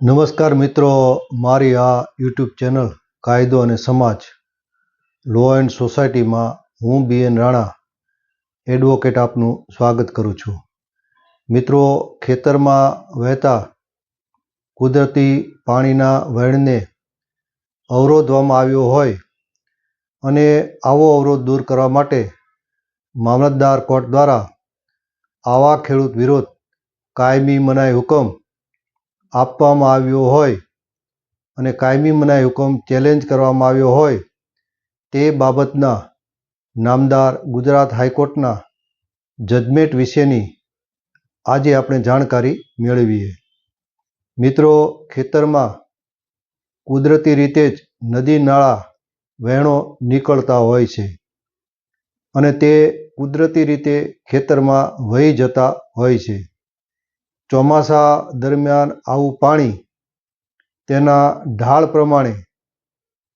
નમસ્કાર મિત્રો, મારી આ યુટ્યુબ ચેનલ કાયદો અને સમાજ લો એન્ડ સોસાયટીમાં હું બી એન રાણા એડવોકેટ આપનું સ્વાગત કરું છું. મિત્રો, ખેતરમાં વહેતા કુદરતી પાણીના વહેણને અવરોધવામાં આવ્યો હોય અને આવો અવરોધ દૂર કરવા માટે મામલતદાર કોર્ટ દ્વારા આવા ખેડૂત વિરોધ કાયમી મનાઈ હુકમ આપવામાં આવ્યો હોય અને કાયમી મનાઈ હુકમ ચેલેન્જ કરવામાં આવ્યો હોય, તે બાબતના નામદાર ગુજરાત હાઈકોર્ટના જજમેન્ટ વિશેની આજે આપણે જાણકારી મેળવીએ. મિત્રો, ખેતરમાં કુદરતી રીતે જ નદી, નાળા, વહેણો નીકળતા હોય છે અને તે કુદરતી રીતે ખેતરમાં વહી જતા હોય છે. ચોમાસા દરમિયાન આવું પાણી તેના ઢાળ પ્રમાણે,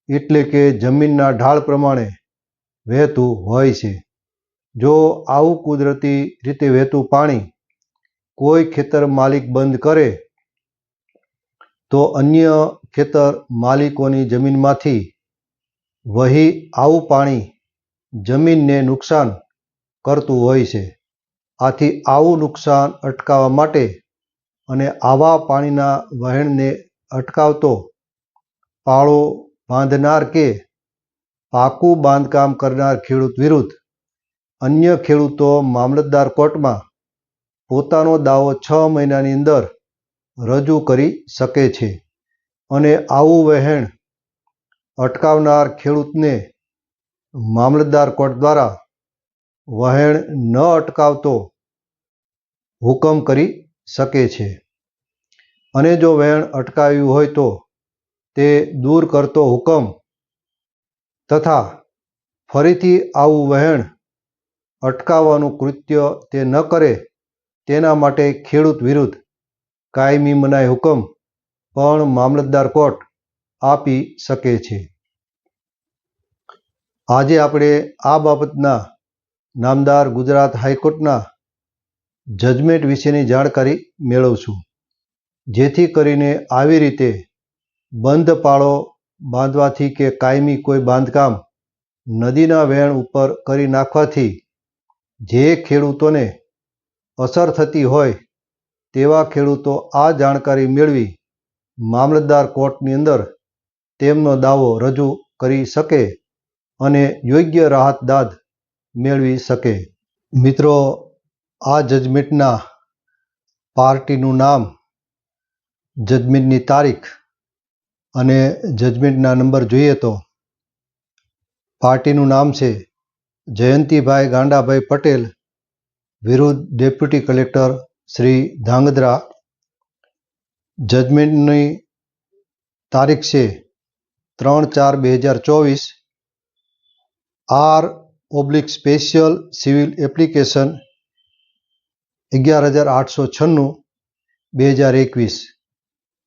એટલે કે જમીનના ઢાળ પ્રમાણે વહેતું હોય છે. જો આવું કુદરતી રીતે વહેતું પાણી કોઈ ખેતર માલિક બંધ કરે, તો અન્ય ખેતર માલિકોની જમીનમાંથી વહી આવું પાણી જમીનને નુકસાન કરતું હોય છે. આથી આવું નુકસાન અટકાવવા માટે અને આવા પાણીના વહેણને અટકાવતો પાળો બાંધનાર કે પાકું બાંધકામ કરનાર ખેડૂત વિરુદ્ધ અન્ય ખેડૂતો મામલતદાર કોર્ટમાં પોતાનો દાવો છ મહિનાની અંદર રજૂ કરી શકે છે અને આવું વહેણ અટકાવનાર ખેડૂતને મામલતદાર કોર્ટ દ્વારા વહેણ ન અટકાવતો હુકમ કરી શકે છે. અને જો વહેણ અટકાવ્યું હોય તો તે દૂર કરતો હુકમ તથા ફરીથી આવું વહેણ અટકાવવાનું કૃત્ય તે ન કરે તેના માટે ખેડૂત વિરુદ્ધ કાયમી મનાઈ હુકમ પણ મામલતદાર કોર્ટ આપી શકે છે. આજે આપણે આ બાબતના નામદાર ગુજરાત હાઈકોર્ટના જજમેન્ટ વિશેની જાણકારી મેળવશું. જેથી કરીને આવી રીતે બંધ પાળો બાંધવાથી કે કાયમી કોઈ બાંધકામ નદીના વહેણ ઉપર કરી નાખવાથી જે ખેડૂતોને અસર થતી હોય તેવા ખેડૂતો આ જાણકારી મેળવી મામલતદાર કોર્ટની અંદર તેમનો દાવો રજૂ કરી શકે અને યોગ્ય રાહત દાદ મેળવી શકે. મિત્રો આ જજમેન્ટના પાર્ટીનું નામ જજમેન્ટની તારીખ અને જજમેન્ટના નંબર જોઈએ તો પાર્ટીનું નામ છે જયંતિભાઈ ગાંડાભાઈ પટેલ વિરુદ્ધ ડેપ્યુટી કલેક્ટર શ્રી ધાંગધ્રા. જજમેન્ટની તારીખ છે ત્રણ ચાર બે હજાર ચોવીસ. R oblique special civil application અગિયાર હજાર આઠસો છન્નું, બે હજાર એકવીસ.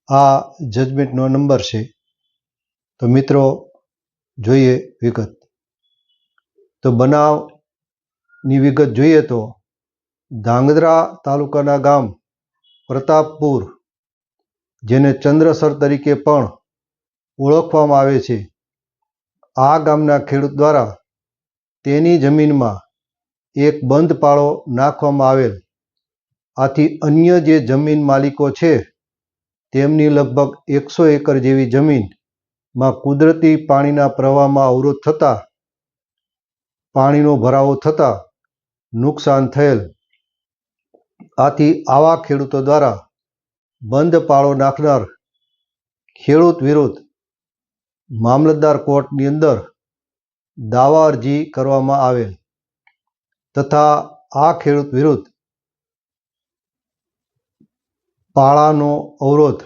આ જજમેન્ટનો નંબર છે. તો મિત્રો, જોઈએ વિગત. તો બનાવની વિગત જોઈએ તો, ધાંગધ્રા તાલુકાના ગામ પ્રતાપપુર, જેને ચંદ્રસર તરીકે પણ ઓળખવામાં આવે છે, આ ગામના ખેડૂત દ્વારા તેની જમીનમાં એક બંધ પાળો નાખવામાં આવેલ. આથી અન્ય જે જમીન માલિકો છે, તેમની લગભગ એકસો એકર જેવી જમીનમાં કુદરતી પાણીના પ્રવાહમાં અવરોધ થતાં, પાણીનો ભરાવો થતાં નુકસાન થયેલ. આથી આવા ખેડૂતો દ્વારા બંધ પાળો નાખનાર ખેડૂત વિરુદ્ધ મામલતદાર કોર્ટની અંદર દાવા અરજી કરવામાં આવેલ તથા આ ખેડૂત વિરુદ્ધ પાળાનો અવરોધ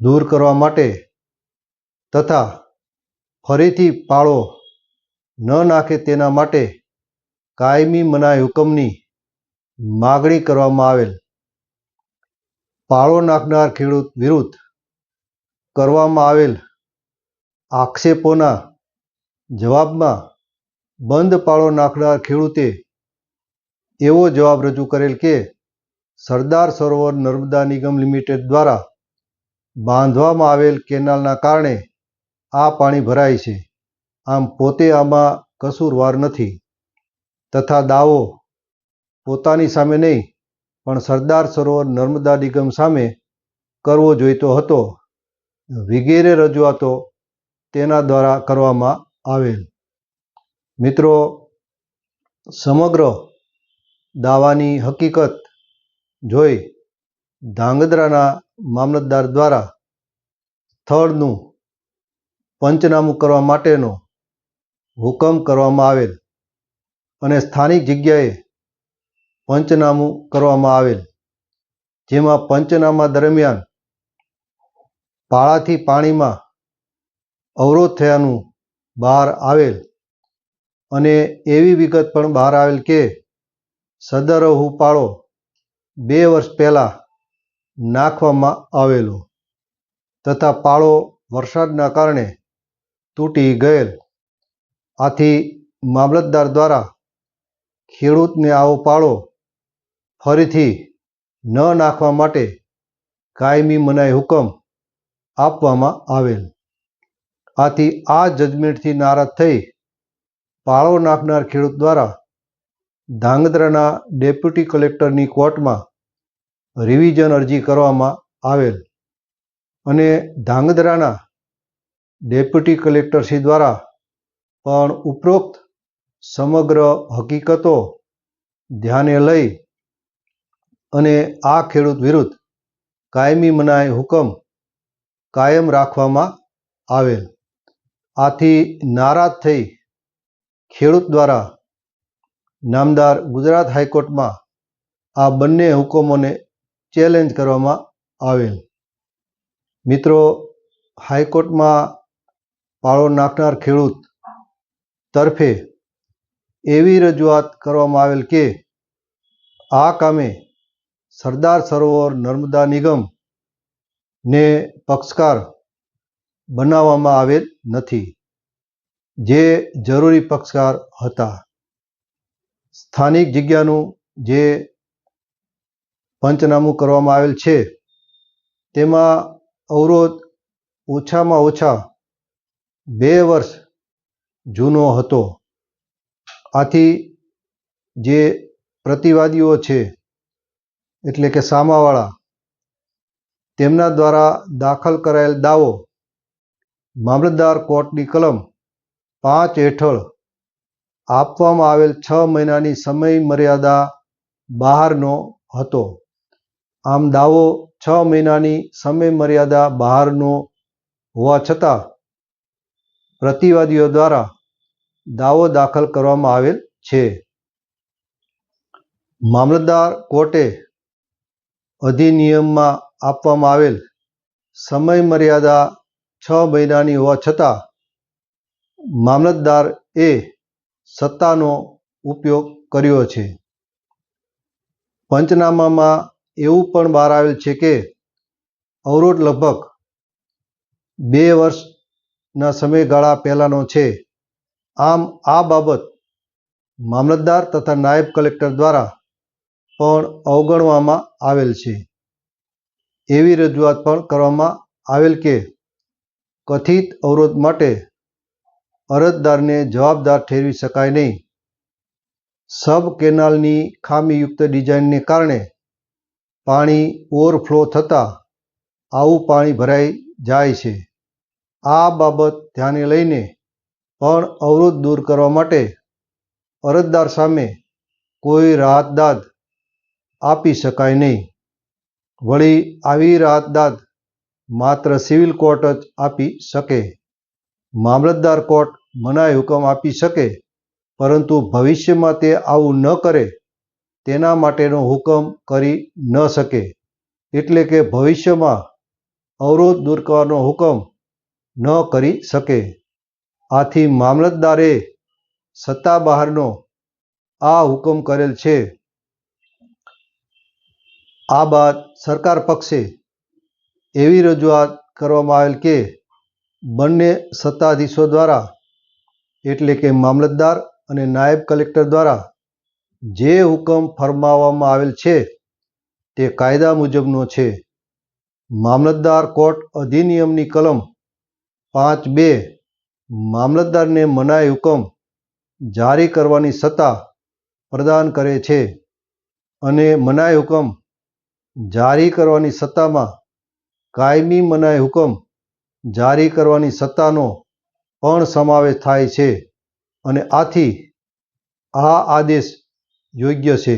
દૂર કરવા માટે તથા ફરીથી પાળો ન નાખે તેના માટે કાયમી મનાઈ હુકમની માગણી કરવામાં આવેલ. પાળો નાખનાર ખેડૂત વિરુદ્ધ કરવામાં આવેલ આક્ષેપોના જવાબમાં બંધ પાળો નાખનાર ખેડૂતે એવો જવાબ રજૂ કરેલ કે સરદાર સરોવર નર્મદા નિગમ લિમિટેડ દ્વારા બાંધવામાં આવેલ કેનાલના કારણે આ પાણી ભરાય છે. આમ પોતે આમાં કસૂરવાર નથી. તથા દાવો પોતાની સામે નહીં, પણ સરદાર સરોવર નર્મદા નિગમ સામે કરવો જોઈતો હતો. વગેરે રજૂઆતો તેના દ્વારા કરવામાં આવેલ. મિત્રો, સમગ્ર દાવાની હકીકત જોઈ ધાંગધ્રાના મામલતદાર દ્વારા સ્થળનું પંચનામું કરવા માટેનો હુકમ કરવામાં આવેલ અને સ્થાનિક જગ્યાએ પંચનામું કરવામાં આવેલ, જેમાં પંચનામા દરમિયાન પાળાથી પાણીમાં અવરોધ થયાનું બહાર આવેલ અને એવી વિગત પણ બહાર આવેલ કે સદરહુ પાળો બે વર્ષ પહેલાં નાખવામાં આવેલો તથા પાળો વરસાદના કારણે તૂટી ગયેલ. આથી મામલતદાર દ્વારા ખેડૂતને આવો પાળો ફરીથી ન નાખવા માટે કાયમી મનાઈ હુકમ આપવામાં આવેલ. આથી આ જજમેન્ટથી નારાજ થઈ પાળો નાખનાર ખેડૂત દ્વારા ધાંગધ્રાના ડેપ્યુટી કલેક્ટરની કોર્ટમાં રિવિઝન અરજી કરવામાં આવેલ અને ધાંગધ્રાના ડેપ્યુટી કલેક્ટરશ્રી દ્વારા પણ ઉપરોક્ત સમગ્ર હકીકતો ધ્યાને લઈ અને આ ખેડૂત વિરુદ્ધ કાયમી મનાઈ હુકમ કાયમ રાખવામાં આવેલ. આથી નારાજ થઈ ખેડૂત દ્વારા નામદાર ગુજરાત હાઈકોર્ટમાં આ બંને હુકમોને ચેલેન્જ કરવામાં આવેલ. મિત્રો, હાઈકોર્ટમાં પાળો નાખનાર ખેડૂત તરફે એવી રજૂઆત કરવામાં આવેલ કે, આ કામે સરદાર સરોવર નર્મદા નિગમ ને પક્ષકાર બનાવવામાં આવેલ નથી, જે જરૂરી પક્ષકાર હતા. સ્થાનિક જગ્યાનું જે પંચનામું કરવામાં આવેલ છે, તેમાં અવરોધ ઓછામાં ઓછા બે વર્ષ જૂનો હતો. આથી જે પ્રતિવાદીઓ છે, એટલે કે સામાવાળા, તેમના દ્વારા દાખલ કરાયેલ દાવો, મામલતદાર કોર્ટની કલમ પાંચ હેઠળ આપવામાં આવેલ છ મહિનાની સમય મર્યાદા બહારનો હતો. આમ દાવો છ મહિનાની સમય મર્યાદા બહારનો હોવા છતાં પ્રતિવાદીઓ દ્વારા દાવો દાખલ કરવામાં આવેલ છે. મામલતદાર કોર્ટે અધિનિયમમાં આપવામાં આવેલ સમય મર્યાદા છ મહિનાની હોવા છતાં મામલતદાર એ સત્તાનો ઉપયોગ કર્યો છે. પંચનામામાં એવું પણ બહાર આવેલ છે કે અવરોધ લગભગ બે વર્ષના સમયગાળા પહેલાંનો છે. આમ, આ બાબત મામલતદાર તથા નાયબ કલેક્ટર દ્વારા પણ અવગણવામાં આવેલ છે. એવી રજૂઆત પણ કરવામાં આવેલ કે કથિત અવરોધ માટે અરજદારને જવાબદાર ઠેરવી શકાય નહીં. સબ કેનાલની ખામીયુક્ત ડિઝાઇનને કારણે પાણી ઓવરફ્લો થતાં આવું પાણી ભરાઈ જાય છે. આ બાબત ધ્યાને લઈને પણ અવરોધ દૂર કરવા માટે અરજદાર સામે કોઈ રાહતદાદ આપી શકાય નહીં. વળી આવી રાહતદાદ માત્ર સિવિલ કોર્ટ જ આપી શકે. મામલતદાર કોર્ટ મનાઈ હુકમ આપી શકે, પરંતુ ભવિષ્યમાં તે આવું ન કરે, તેના માટેનો હુકમ કરી ન શકે. એટલે કે ભવિષ્યમાં અવરોધ દૂર કરવાનો હુકમ ન કરી શકે. આથી મામલતદારે સત્તા બહારનો આ હુકમ કરેલ છે. આ બાદ સરકાર પક્ષે એવી રજૂઆત કરવામાં આવેલ કે બંને સત્તાધીશો દ્વારા એટલે કે મામલતદાર અને નાયબ કલેક્ટર દ્વારા જે હુકમ ફરમાવવામાં આવેલ છે, તે કાયદા મુજબનો છે. મામલતદાર કોર્ટ અધિનિયમની કલમ પાંચ બે મામલતદારને મનાઈ હુકમ જારી કરવાની સત્તા પ્રદાન કરે છે અને મનાઈ હુકમ જારી કરવાની સત્તામાં કાયમી મનાઈ હુકમ જારી કરવાની સત્તાનો પણ સમાવેશ થાય છે અને આથી આ આદેશ યોગ્ય છે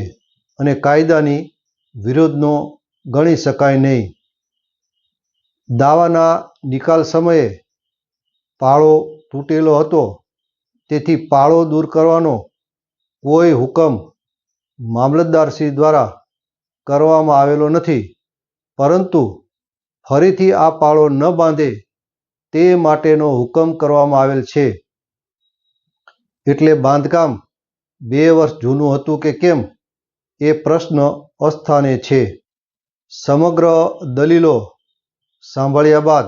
અને કાયદાની વિરોધનો ગણી શકાય નહીં. દાવાના નિકાલ સમયે પાળો તૂટેલો હતો, તેથી પાળો દૂર કરવાનો કોઈ હુકમ મામલતદારશ્રી દ્વારા કરવામાં આવેલો નથી. પરંતુ ફરીથી આ પાળો ન બાંધે તે માટેનો હુકમ કરવામાં આવેલ છે. એટલે બાંધકામ બે વર્ષ જૂનું હતું કે કેમ? એ પ્રશ્ન અસ્થાને છે. સમગ્ર દલીલો સાંભળ્યા બાદ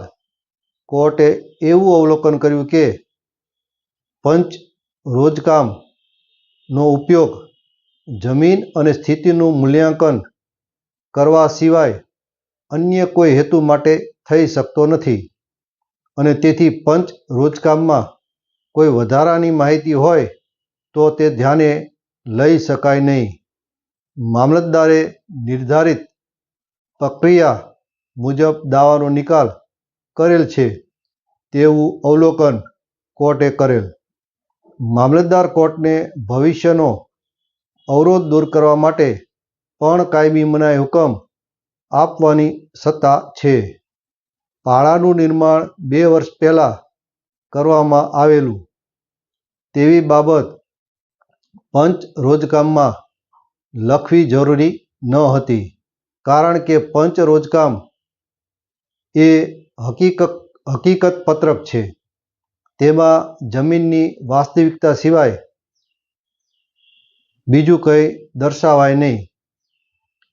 કોર્ટે એવું અવલોકન કર્યું કે પંચ રોજકામનો ઉપયોગ જમીન અને સ્થિતિનું મૂલ્યાંકન કરવા સિવાય અન્ય કોઈ હેતુ માટે થઈ શકતો નથી. અને તેથી પંચ રોજકામમાં કોઈ વધારાની માહિતી હોય તો તે ધ્યાને લઈ શકાય નહીં. મામલતદારે નિર્ધારિત પ્રક્રિયા મુજબ દાવાનો નિકાલ કરેલ છે તેવું અવલોકન કોર્ટે કરેલ. મામલતદાર કોર્ટને ભવિષ્યનો અવરોધ દૂર કરવા માટે પણ કાયમી મનાઈ હુકમ આપવાની સત્તા છે. પાળાનું નિર્માણ બે વર્ષ પહેલાં કરવામાં આવેલું. તેવી બાબત પંચ રોજકામમાં લખવી જરૂરી ન હતી, કારણ કે પંચ રોજકામ એ હકીકત હકીકત પત્રક છે. તેમાં જમીનની વાસ્તવિકતા સિવાય બીજું કંઈ દર્શાવાય નહીં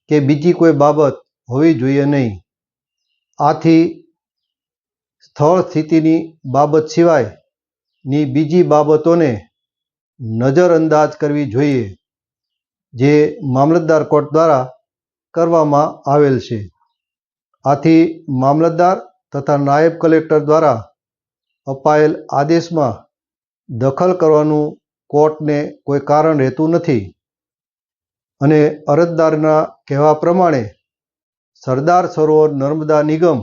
કે બીજી કોઈ બાબત હોવી જોઈએ નહીં. આથી સ્થળ સ્થિતિની બાબત સિવાયની બીજી બાબતોને નજરઅંદાજ કરવી જોઈએ, જે મામલતદાર કોર્ટ દ્વારા કરવામાં આવેલ છે. આથી મામલતદાર તથા નાયબ કલેક્ટર દ્વારા અપાયેલ આદેશમાં દખલ કરવાનું કોર્ટને કોઈ કારણ રહેતું નથી અને અરજદારના કહેવા પ્રમાણે સરદાર સરોવર નર્મદા નિગમ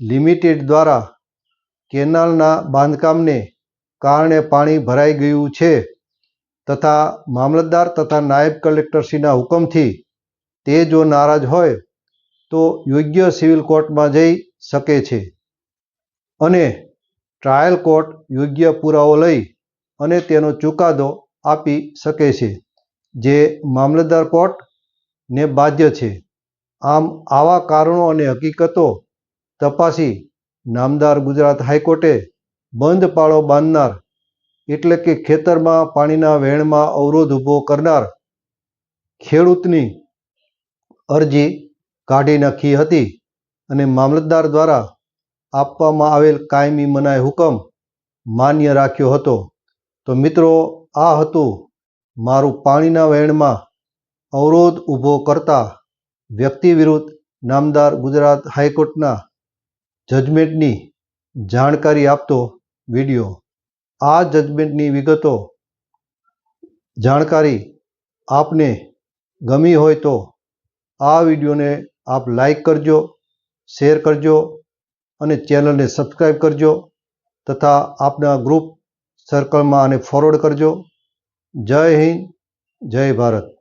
લિમિટેડ દ્વારા કેનાલના બાંધકામને કારણે પાણી ભરાઈ ગયું છે તથા મામલતદાર તથા નાયબ કલેક્ટરશ્રીના હુકમથી તે જો નારાજ હોય તો યોગ્ય સિવિલ કોર્ટમાં જઈ શકે છે. અને ટ્રાયલ કોર્ટ યોગ્ય પુરાવો લઈ અને તેનો ચુકાદો આપી શકે છે, જે મામલતદાર કોર્ટને બાધ્ય છે. આમ આવા કારણો અને હકીકતો તપાસી નામદાર ગુજરાત હાઈકોર્ટે બંધ પાળો બાંધનાર એટલે કે ખેતરમાં પાણીના વહેણમાં અવરોધ ઊભો કરનાર ખેડૂતની અરજી કાઢી નાખી હતી અને મામલતદાર દ્વારા આપવામાં આવેલ કાયમી મનાઈ હુકમ માન્ય રાખ્યો હતો. તો મિત્રો, આ હતું મારું પાણીના વહેણમાં અવરોધ ઊભો કરતા વ્યક્તિ વિરુદ્ધ નામદાર ગુજરાત હાઈકોર્ટના જજમેન્ટની જાણકારી આપતો વીડિયો. આ જજમેન્ટની વિગતો જાણકારી આપને ગમી હોય તો આ વિડીયોને આપ લાઈક કરજો, શેર કરજો અને ચેનલને સબસ્ક્રાઈબ કરજો તથા આપના ગ્રુપ સર્કલમાં આને ફોરવર્ડ કરજો. જય હિન્દ, જય ભારત.